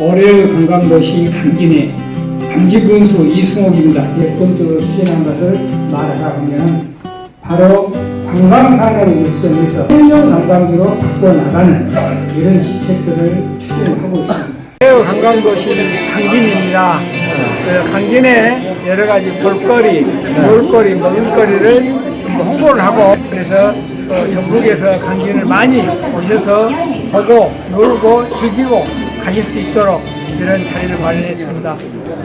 올해의 관광도시 강진의 강지군수 이승옥입니다. 예, 본격으로 추진한 것을 말하라 하면 바로 관광산업을 육성해서 헬령 관광지로 바꿔나가는 이런 시책들을 추진하고 있습니다. 해외 관광도시 강진입니다. 그 강진에 여러 가지 볼거리, 놀거리, 먹을거리를 홍보를 하고 그래서 어, 전국에서 강진을 많이 오셔서 보고 놀고 즐기고 가실 수 있도록 이런 자리를 마련했습니다.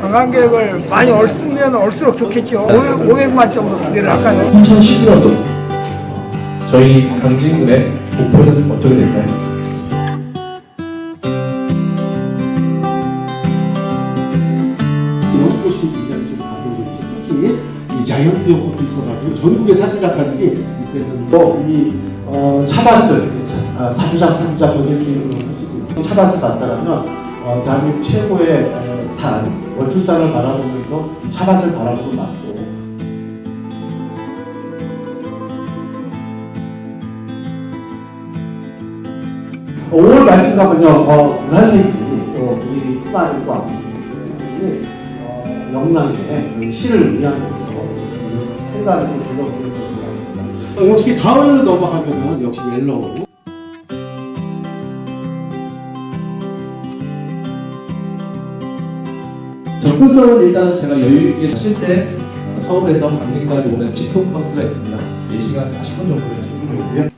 관광객을 많이 올수면 올수록 좋겠죠. 500만 정도 기대를 할까요? 2011년도 저희 강진군의 목표는 어떻게 될까요? 연꽃이 굉장히 좀 가보죠. 특히 이 자이언트 연꽃도 있어가지고 전국의 사진작가들이 이때는 또이 어, 차밭을 아, 사주작 사주작 거길 수 있는 그런 차밭을 갔다라면 어, 대한민국 최고의 에, 산 월출산을 바라보면서 차밭을 바라보는 맛도 5월 말쯤 가면요, 어, 보라색이 또 우리 앞으로 어, 영랑에 그 시를 위하면서 생각을 좀 불러보는 것 같습니다. 어, 역시 가을 넘어가면은 역시 옐로우. 접근성은 일단 제가 여유 있게 실제 어, 서울에서 강진까지 오는 직통 버스가 있습니다. 4시간 40분 정도의 충분이고요.